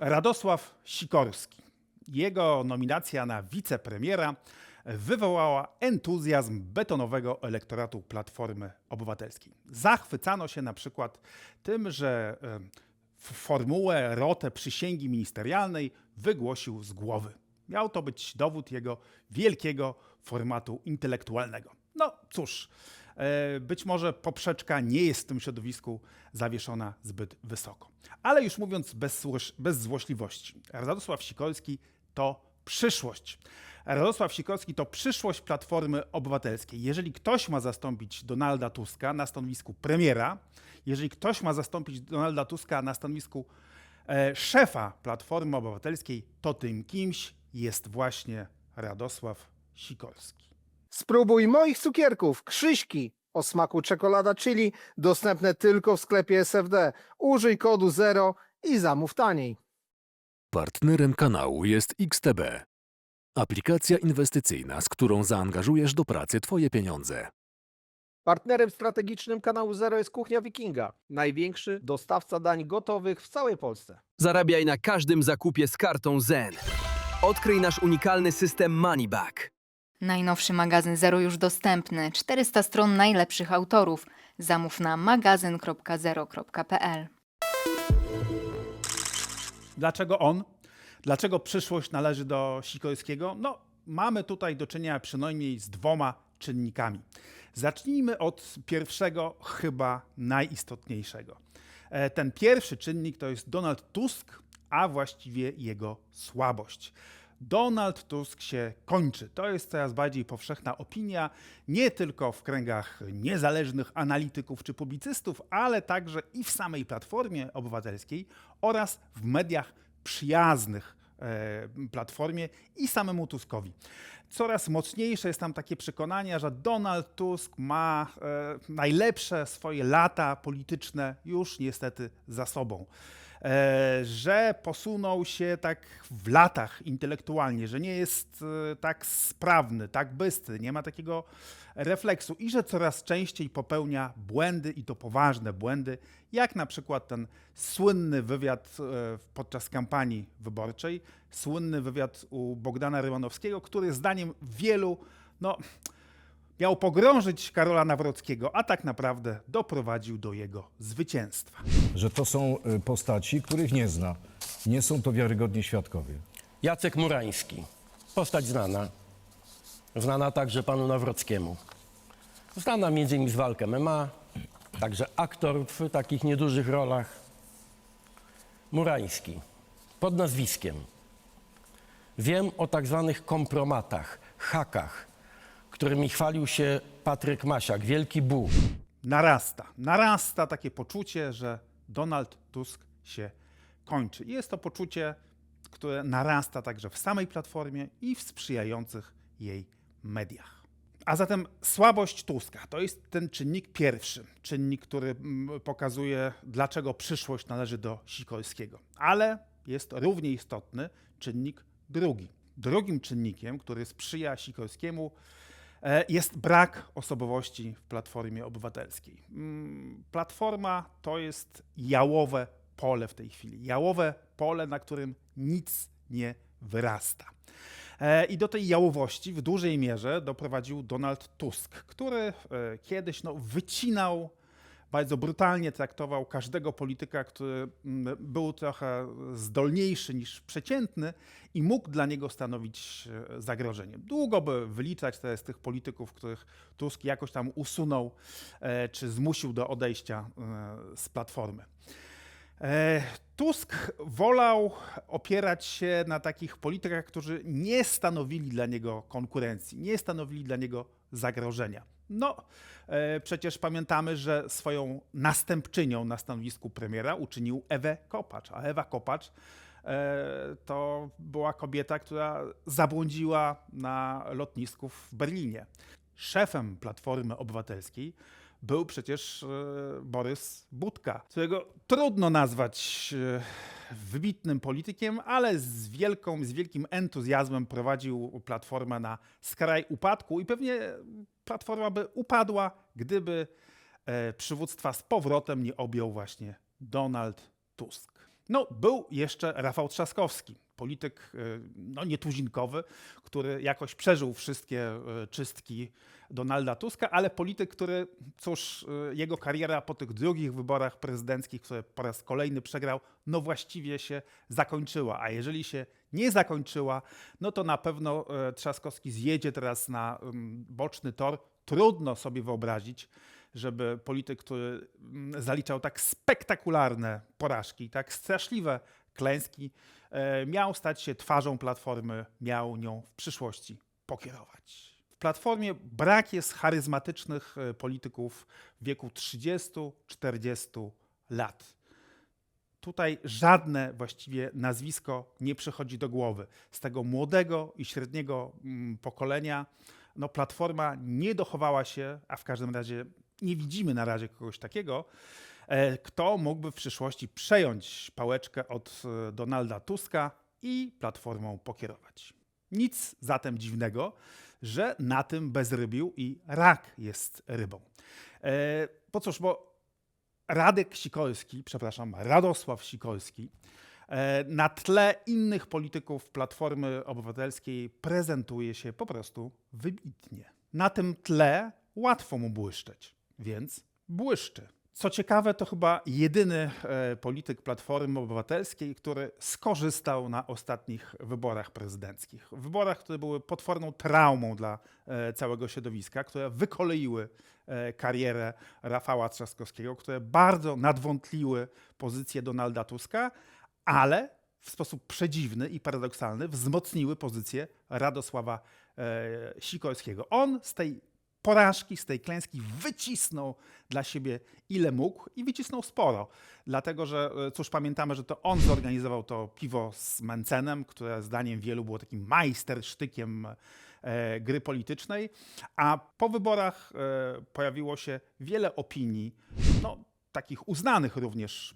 Radosław Sikorski. Jego nominacja na wicepremiera wywołała entuzjazm betonowego elektoratu Platformy Obywatelskiej. Zachwycano się na przykład tym, że e, formułę rotę przysięgi ministerialnej wygłosił z głowy. Miał to być dowód jego wielkiego formatu intelektualnego. No cóż, być może poprzeczka nie jest w tym środowisku zawieszona zbyt wysoko. Ale już mówiąc bez, bez złośliwości, Radosław Sikorski to przyszłość. Radosław Sikorski to przyszłość Platformy Obywatelskiej. Jeżeli ktoś ma zastąpić Donalda Tuska na stanowisku premiera, jeżeli ktoś ma zastąpić Donalda Tuska na stanowisku e, szefa Platformy Obywatelskiej, to tym kimś jest właśnie Radosław Sikorski. Spróbuj moich cukierków, Krzyśki o smaku czekolada chili, dostępne tylko w sklepie SFD. Użyj kodu 0 i zamów taniej. Partnerem kanału jest XTB. Aplikacja inwestycyjna, z którą zaangażujesz do pracy Twoje pieniądze. Partnerem strategicznym kanału Zero jest Kuchnia Wikinga, największy dostawca dań gotowych w całej Polsce. Zarabiaj na każdym zakupie z kartą Zen. Odkryj nasz unikalny system Moneyback. Najnowszy magazyn Zero już dostępny. 400 stron najlepszych autorów. Zamów na magazyn.zero.pl. Dlaczego on? Dlaczego przyszłość należy do Sikorskiego? No, mamy tutaj do czynienia przynajmniej z dwoma czynnikami. Zacznijmy od pierwszego, chyba najistotniejszego. E, Ten pierwszy czynnik to jest Donald Tusk, a właściwie jego słabość. Donald Tusk się kończy. To jest coraz bardziej powszechna opinia, nie tylko w kręgach niezależnych analityków czy publicystów, ale także i w samej Platformie Obywatelskiej oraz w mediach przyjaznych e, Platformie i samemu Tuskowi. Coraz mocniejsze jest tam takie przekonanie, że Donald Tusk ma e, najlepsze swoje lata polityczne już niestety za sobą że posunął się tak w latach intelektualnie, że nie jest e, tak sprawny, tak bystry, nie ma takiego refleksu i że coraz częściej popełnia błędy i to poważne błędy, jak na przykład ten słynny wywiad e, podczas kampanii wyborczej, słynny wywiad u Bogdana Rymanowskiego, który zdaniem wielu, no, miał pogrążyć Karola Nawrockiego, a tak naprawdę doprowadził do jego zwycięstwa. że to są y, postaci, których nie zna. Nie są to wiarygodni świadkowie. Jacek Murański, postać znana, znana także panu Nawrockiemu. Znana między innymi z walk MMA, także aktor w takich niedużych rolach. Murański, pod nazwiskiem. Wiem o tak zwanych kompromatach, hakach, którymi chwalił się Patryk Masiak, wielki Bóg. narasta. Narasta takie poczucie, że Donald Tusk się kończy. I jest to poczucie, które narasta także w samej platformie i w sprzyjających jej mediach. A zatem słabość Tuska to jest ten czynnik pierwszy, czynnik, który mm, pokazuje, dlaczego przyszłość należy do Sikorskiego. Ale jest równie istotny czynnik drugi. Drugim czynnikiem, który sprzyja Sikorskiemu, jest brak osobowości w Platformie Obywatelskiej. Mm, Platforma to jest jałowe pole w tej chwili. Jałowe pole, na którym nic nie wyrasta. E, I do tej jałowości w dużej mierze doprowadził Donald Tusk, który e, kiedyś no, wycinał, bardzo brutalnie traktował każdego polityka, który mm, był trochę zdolniejszy niż przeciętny i mógł dla niego stanowić e, zagrożenie. Długo by wyliczać teraz tych polityków, których Tusk jakoś tam usunął e, czy zmusił do odejścia e, z platformy. Tusk wolał opierać się na takich politykach, którzy nie stanowili dla niego konkurencji, nie stanowili dla niego zagrożenia. No, e, przecież pamiętamy, że swoją następczynią na stanowisku premiera uczynił Ewę Kopacz, a Ewa Kopacz e, to była kobieta, która zabłądziła na lotnisku w Berlinie. Szefem Platformy Obywatelskiej był przecież e, Borys Budka, którego trudno nazwać e, wybitnym politykiem, ale z, wielką, z wielkim entuzjazmem prowadził Platformę na skraj upadku i pewnie Platforma by upadła, gdyby e, przywództwa z powrotem nie objął właśnie Donald Tusk. No, był jeszcze Rafał Trzaskowski, polityk y, no, nietuzinkowy, który jakoś przeżył wszystkie y, czystki Donalda Tuska, ale polityk, który, cóż, y, jego kariera po tych drugich wyborach prezydenckich, które po raz kolejny przegrał, no właściwie się zakończyła. A jeżeli się nie zakończyła, no to na pewno Trzaskowski zjedzie teraz na boczny tor. Trudno sobie wyobrazić, żeby polityk, który mm, zaliczał tak spektakularne porażki, tak straszliwe klęski, e, miał stać się twarzą Platformy, miał nią w przyszłości pokierować. W Platformie brak jest charyzmatycznych e, polityków w wieku 30-40 lat. Tutaj żadne właściwie nazwisko nie przychodzi do głowy. Z tego młodego i średniego mm, pokolenia no, Platforma nie dochowała się, a w każdym razie nie widzimy na razie kogoś takiego, e, kto mógłby w przyszłości przejąć pałeczkę od e, Donalda Tuska i Platformą pokierować. Nic zatem dziwnego, że na tym bezrybiu i rak jest rybą. E, Po cóż, bo Radek Sikorski, przepraszam, Radosław Sikorski, e, na tle innych polityków Platformy Obywatelskiej prezentuje się po prostu wybitnie. Na tym tle łatwo mu błyszczeć, więc błyszczy. Co ciekawe, to chyba jedyny e, polityk Platformy Obywatelskiej, który skorzystał na ostatnich wyborach prezydenckich. Wyborach, które były potworną traumą dla e, całego środowiska, które wykoleiły e, karierę Rafała Trzaskowskiego, które bardzo nadwątliły pozycję Donalda Tuska, ale w sposób przedziwny i paradoksalny wzmocniły pozycję Radosława Sikorskiego. On z tej porażki, z tej klęski wycisnął dla siebie ile mógł i wycisnął sporo. Dlatego, że e, cóż, pamiętamy, że to on zorganizował to piwo z Mencenem, które zdaniem wielu było takim majstersztykiem e, gry politycznej, a po wyborach e, pojawiło się wiele opinii, no, takich uznanych również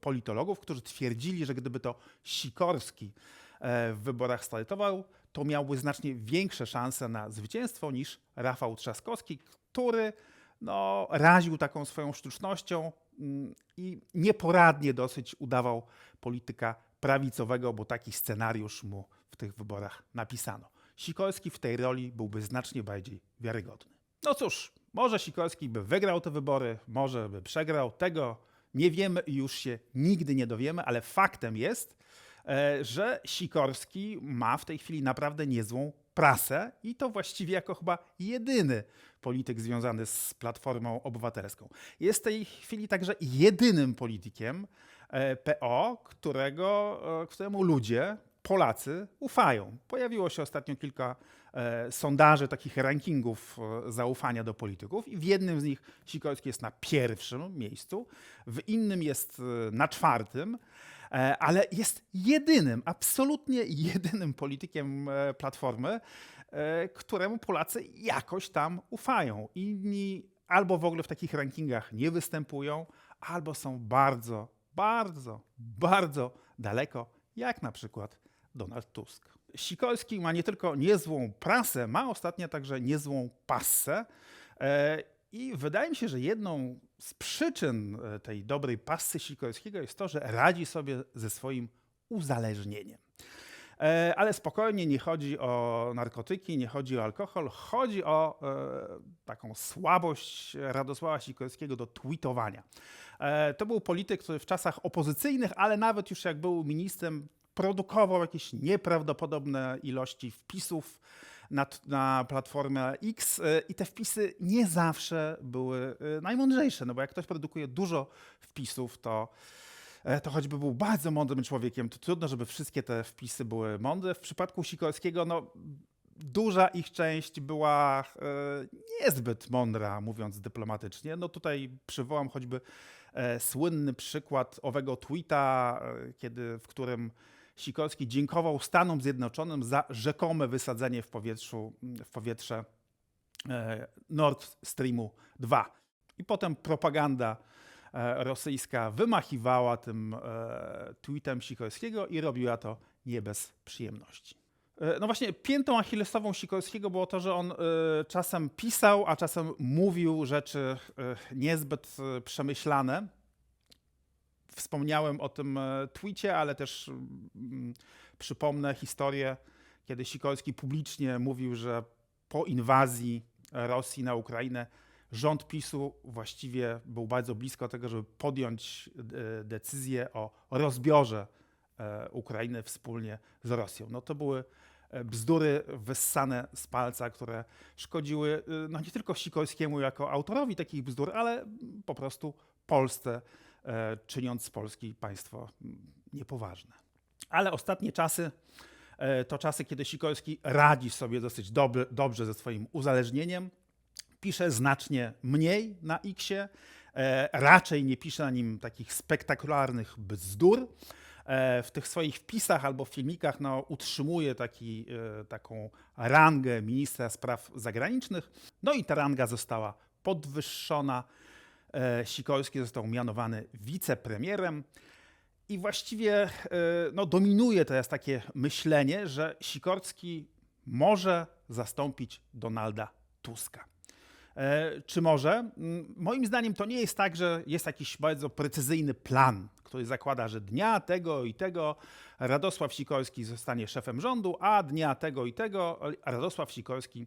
politologów, którzy twierdzili, że gdyby to Sikorski e, w wyborach startował, to miałby znacznie większe szanse na zwycięstwo niż Rafał Trzaskowski, który no, raził taką swoją sztucznością mm, i nieporadnie dosyć udawał polityka prawicowego, bo taki scenariusz mu w tych wyborach napisano. Sikorski w tej roli byłby znacznie bardziej wiarygodny. No cóż, może Sikorski by wygrał te wybory, może by przegrał, tego nie wiemy i już się nigdy nie dowiemy, ale faktem jest, że Sikorski ma w tej chwili naprawdę niezłą prasę i to właściwie jako chyba jedyny polityk związany z Platformą Obywatelską. Jest w tej chwili także jedynym politykiem e, PO, którego, e, któremu ludzie, Polacy ufają. Pojawiło się ostatnio kilka e, sondaży, takich rankingów e, zaufania do polityków i w jednym z nich Sikorski jest na pierwszym miejscu, w innym jest e, na czwartym, e, ale jest jedynym, absolutnie jedynym politykiem e, Platformy, e, któremu Polacy jakoś tam ufają. Inni albo w ogóle w takich rankingach nie występują, albo są bardzo, bardzo, bardzo daleko, jak na przykład Donald Tusk. Sikorski ma nie tylko niezłą prasę, ma ostatnio także niezłą passę. I wydaje mi się, że jedną z przyczyn e, tej dobrej passy Sikorskiego jest to, że radzi sobie ze swoim uzależnieniem. E, Ale spokojnie, nie chodzi o narkotyki, nie chodzi o alkohol, chodzi o e, taką słabość Radosława Sikorskiego do tweetowania. To był polityk, który w czasach opozycyjnych, ale nawet już jak był ministrem, produkował jakieś nieprawdopodobne ilości wpisów na, na platformę X e, i te wpisy nie zawsze były e, najmądrzejsze, no bo jak ktoś produkuje dużo wpisów, to e, to choćby był bardzo mądrym człowiekiem, to trudno, żeby wszystkie te wpisy były mądre. W przypadku Sikorskiego, no, duża ich część była e, niezbyt mądra, mówiąc dyplomatycznie. No tutaj przywołam choćby e, słynny przykład owego tweeta, e, kiedy, w którym Sikorski dziękował Stanom Zjednoczonym za rzekome wysadzenie w, powietrzu, w powietrze e, Nord Streamu 2. I potem propaganda e, rosyjska wymachiwała tym e, tweetem Sikorskiego i robiła to nie bez przyjemności. No właśnie, piętą achillesową Sikorskiego było to, że on czasem pisał, a czasem mówił rzeczy niezbyt przemyślane. Wspomniałem o tym e, tweetie, ale też mm, przypomnę historię, kiedy Sikorski publicznie mówił, że po inwazji Rosji na Ukrainę rząd PiSu właściwie był bardzo blisko tego, żeby podjąć e, decyzję o rozbiorze e, Ukrainy wspólnie z Rosją. No to były bzdury wyssane z palca, które szkodziły no nie tylko Sikorskiemu jako autorowi takich bzdur, ale po prostu Polsce, czyniąc z Polski państwo niepoważne. Ale ostatnie czasy e, to czasy, kiedy Sikorski radzi sobie dosyć dob- dobrze ze swoim uzależnieniem. Pisze znacznie mniej na Xie, e, raczej nie pisze na nim takich spektakularnych bzdur. E, w tych swoich wpisach albo filmikach no, utrzymuje taki, e, taką rangę ministra spraw zagranicznych. No i ta ranga została podwyższona. E, Sikorski został mianowany wicepremierem. I właściwie e, no, dominuje teraz takie myślenie, że Sikorski może zastąpić Donalda Tuska. E, Czy może? Moim zdaniem to nie jest tak, że jest jakiś bardzo precyzyjny plan, który zakłada, że dnia tego i tego Radosław Sikorski zostanie szefem rządu, a dnia tego i tego Radosław Sikorski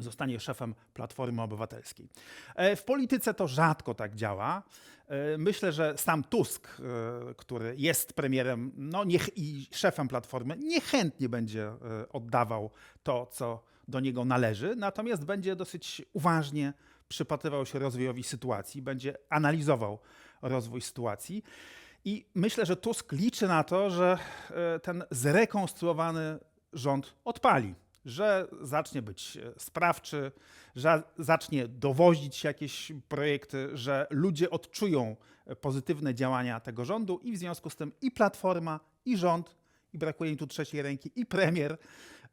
zostanie szefem Platformy Obywatelskiej. E, W polityce to rzadko tak działa. E, Myślę, że sam Tusk, e, który jest premierem no niech i szefem Platformy, niechętnie będzie oddawał to, co do niego należy, natomiast będzie dosyć uważnie przypatrywał się rozwojowi sytuacji, będzie analizował rozwój sytuacji. I myślę, że Tusk liczy na to, że ten zrekonstruowany rząd odpali, że zacznie być e, sprawczy, że zacznie dowozić jakieś projekty, że ludzie odczują e, pozytywne działania tego rządu i w związku z tym i Platforma, i rząd, i brakuje im tu trzeciej ręki, i premier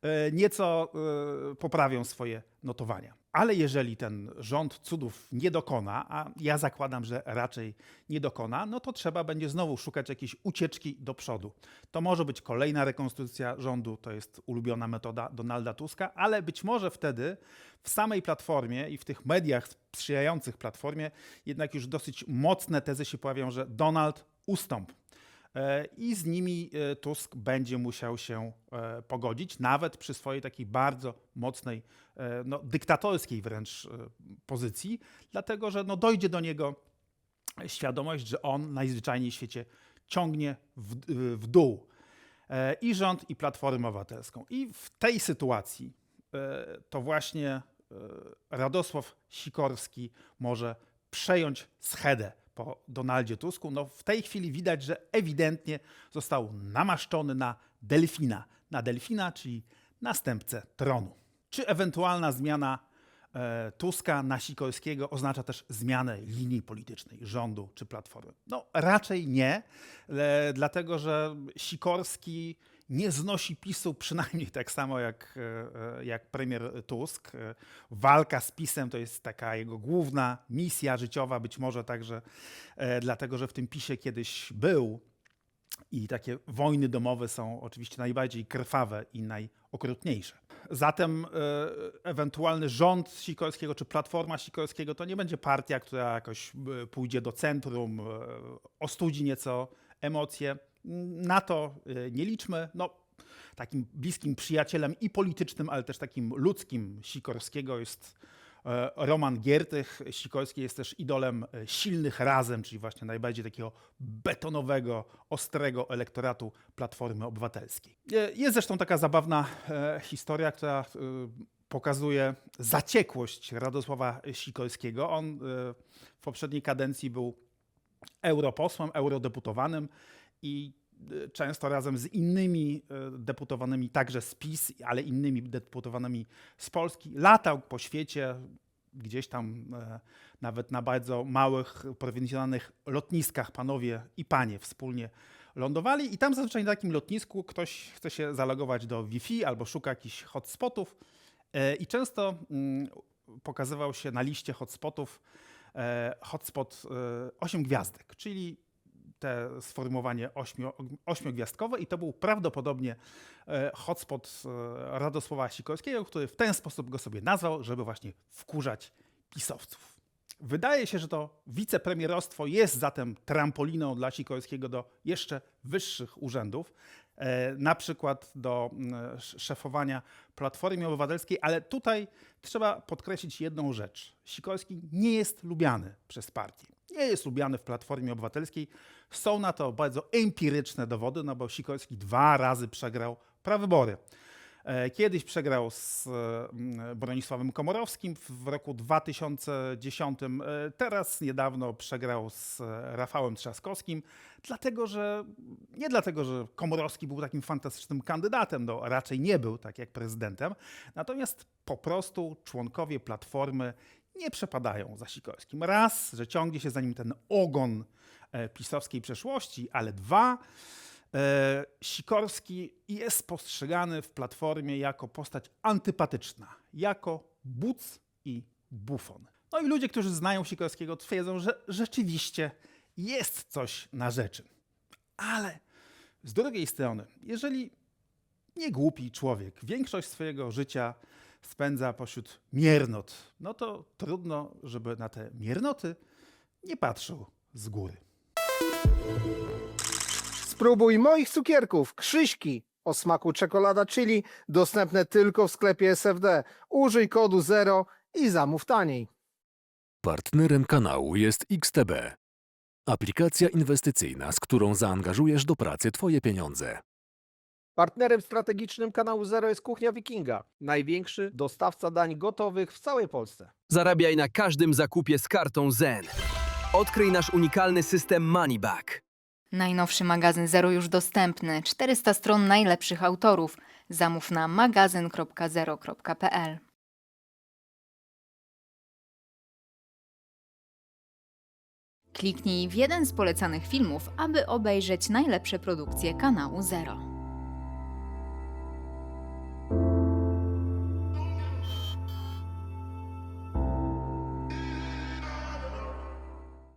e, nieco poprawią swoje notowania. Ale jeżeli ten rząd cudów nie dokona, a ja zakładam, że raczej nie dokona, no to trzeba będzie znowu szukać jakiejś ucieczki do przodu. To może być kolejna rekonstrukcja rządu, to jest ulubiona metoda Donalda Tuska, ale być może wtedy w samej platformie i w tych mediach sprzyjających platformie jednak już dosyć mocne tezy się pojawią, że Donald ustąp. E, I z nimi e, Tusk będzie musiał się e, pogodzić, nawet przy swojej takiej bardzo mocnej, no, dyktatorskiej wręcz pozycji, dlatego że no, dojdzie do niego świadomość, że on najzwyczajniej w świecie ciągnie w, w dół i rząd, i Platformę Obywatelską. I w tej sytuacji to właśnie Radosław Sikorski może przejąć schedę po Donaldzie Tusku. No w tej chwili widać, że ewidentnie został namaszczony na delfina. Na delfina, czyli następcę tronu. Czy ewentualna zmiana e, Tuska na Sikorskiego oznacza też zmianę linii politycznej rządu czy platformy? No raczej nie, e, dlatego że Sikorski nie znosi PiSu przynajmniej tak samo jak, e, e, jak premier Tusk. E, Walka z PiSem to jest taka jego główna misja życiowa, być może także dlatego, że w tym PiSie kiedyś był i takie wojny domowe są oczywiście najbardziej krwawe i najokrutniejsze. Zatem ewentualny rząd Sikorskiego czy platforma Sikorskiego to nie będzie partia, która jakoś pójdzie do centrum, ostudzi nieco emocje. Na to e, nie liczmy. No, takim bliskim przyjacielem i politycznym, ale też takim ludzkim Sikorskiego jest e, Roman Giertych. Sikorski jest też idolem e, silnych razem, czyli właśnie najbardziej takiego betonowego, ostrego elektoratu Platformy Obywatelskiej. E, Jest zresztą taka zabawna historia, która pokazuje zaciekłość Radosława Sikorskiego. On w poprzedniej kadencji był europosłem, eurodeputowanym i e, często razem z innymi e, deputowanymi, także z PiS, ale innymi deputowanymi z Polski, latał po świecie, gdzieś tam e, nawet na bardzo małych, prowincjonalnych lotniskach panowie i panie wspólnie lądowali. I tam zazwyczaj na takim lotnisku ktoś chce się zalogować do Wi-Fi albo szuka jakichś hotspotów i często mm, pokazywał się na liście hotspotów hotspot e, 8 gwiazdek, czyli te sformułowanie ośmio, ośmiogwiazdkowe i to był prawdopodobnie e, hotspot e, Radosława Sikorskiego, który w ten sposób go sobie nazwał, żeby właśnie wkurzać pisowców. Wydaje się, że to wicepremierostwo jest zatem trampoliną dla Sikorskiego do jeszcze wyższych urzędów, e, na przykład do sz- szefowania Platformy Obywatelskiej, ale tutaj trzeba podkreślić jedną rzecz. Sikorski nie jest lubiany przez partię. Nie jest lubiany w Platformie Obywatelskiej. Są na to bardzo empiryczne dowody, no bo Sikorski dwa razy przegrał prawybory. E, Kiedyś przegrał z e, m, Bronisławem Komorowskim w w roku 2010, e, teraz niedawno przegrał z e, Rafałem Trzaskowskim, dlatego że nie dlatego, że Komorowski był takim fantastycznym kandydatem, no raczej nie był, tak jak prezydentem, natomiast po prostu członkowie Platformy nie przepadają za Sikorskim. Raz, że ciągnie się za nim ten ogon e, pisowskiej przeszłości, ale dwa, E, Sikorski jest postrzegany w Platformie jako postać antypatyczna, jako buc i bufon. No i ludzie, którzy znają Sikorskiego, twierdzą, że rzeczywiście jest coś na rzeczy. Ale z drugiej strony, jeżeli nie głupi człowiek większość swojego życia spędza pośród miernot, no to trudno, żeby na te miernoty nie patrzył z góry. Spróbuj moich cukierków, Krzyśki o smaku czekolada chili, dostępne tylko w sklepie SFD. Użyj kodu 0 i zamów taniej. Partnerem kanału jest XTB. Aplikacja inwestycyjna, z którą zaangażujesz do pracy Twoje pieniądze. Partnerem strategicznym kanału Zero jest Kuchnia Wikinga, największy dostawca dań gotowych w całej Polsce. Zarabiaj na każdym zakupie z kartą Zen. Odkryj nasz unikalny system Moneyback. Najnowszy magazyn Zero już dostępny. 400 stron najlepszych autorów. Zamów na magazyn.zero.pl. Kliknij w jeden z polecanych filmów, aby obejrzeć najlepsze produkcje kanału Zero.